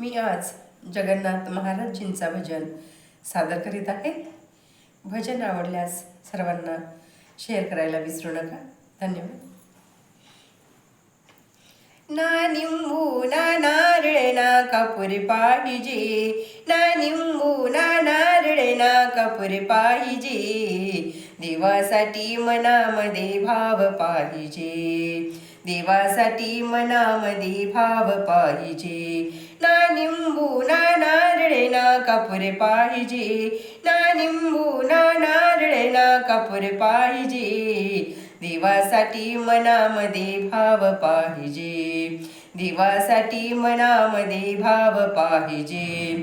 मी आज जगन्नाथ महाराजजींचा भजन सादर करीत आहे. भजन आवडल्यास सर्वांना शेअर करायला विसरू नका. धन्यवाद. ना निंबू ना नारळे ना कापुरे पाहिजे. ना निंबू ना नारळे ना कापुरे पाहिजे. देवासाठी मनामध्ये भाव पाहिजे. देवासाठी मनामध्ये भाव पाहिजे. ना निंबू ना नारळे ना कापुरे पाहिजे. ना निंबू ना नारळे ना कापुरे पाहिजे. देवासाठी मनामध्ये भाव पाहिजे. देवासाठी मनामध्ये भाव पाहिजे.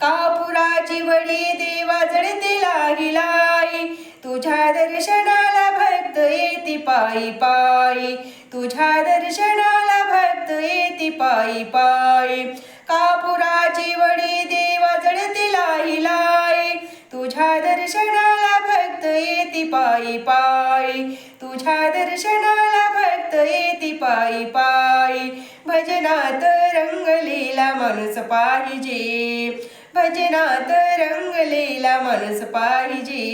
कापुराची वडी देवा जळते लाही लाई. तुझ्या दर्शनाला भक्त येती पायी पायी. तुझ्या दर्शनाला भक्त येती पायी पायी. कापुराची वडी देवा जळते लाही लाई तुझ्या दर्शनाला भक्त येती पायी पायी. तुझ्या दर्शनाला भक्त येती पायी पायी. भजनात रंगलेला माणूस पाहिजे. भजनात रंगलेला माणूस पाहिजे.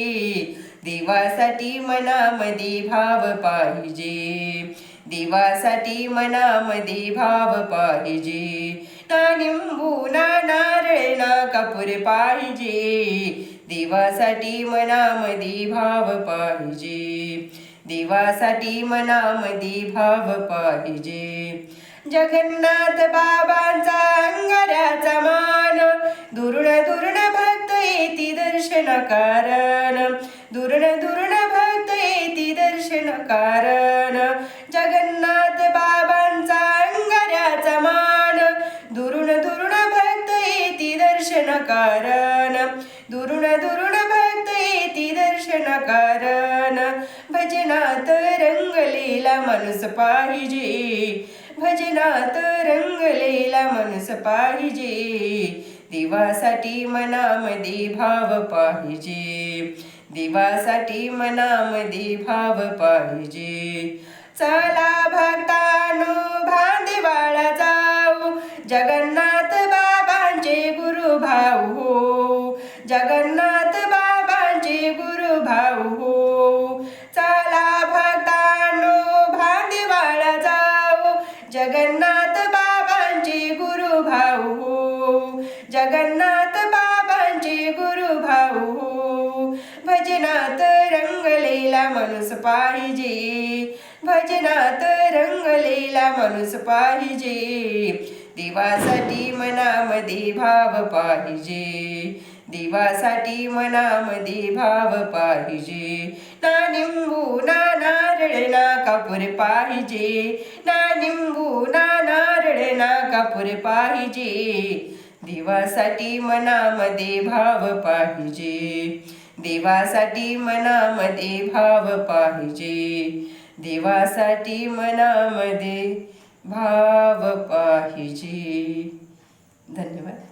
देवासाठी मनामध्ये भाव पाहिजे. देवासाठी मनामध्ये भाव पाहिजे. ना निंबू ना नारळ ना कापूर पाहिजे. देवासाठी मनामध्ये भाव पाहिजे. देवासाठी मनामध्ये भाव पाहिजे. जगन्नाथ बाबांचा अंगाऱ्याचा मान दुर्ण दुर्ण भक्त येती दर्शन कारण दुर्ण दुर्ण भक्त येती दर्शन कारण कारण. दुरुण दुरुण भक्त येती दर्शन कारण. भजनात रंगलेला माणूस पाहिजे. भजनात रंगलेला माणूस पाहिजे. देवासाठी मनामध्ये भाव पाहिजे. देवासाठी मनामध्ये भाव पाहिजे. चला भक्तानो जगन्नाथ बाबांचे गुरु भाऊ हो. चला भक्तानो भांदे जाऊ जगन्नाथ बाबांचे गुरु भाऊ हो. जगन्नाथ बाबांचे गुरु भाऊ हो. भजनात रंगलेला माणूस पाहिजे. भजनात रंगलेला माणूस पाहिजे. देवासाठी मनामध्ये भाव पाहिजे. देवासाठी मनामध्ये भाव पाहिजे. ना निंबू ना नारळ ना कापूर पाहिजे. ना निंबू ना नारळ ना कापूर पाहिजे. देवासाठी मनामध्ये भाव पाहिजे. देवासाठी मनामध्ये भाव पाहिजे. देवासाठी मनामध्ये भाव पाहिजे. धन्यवाद.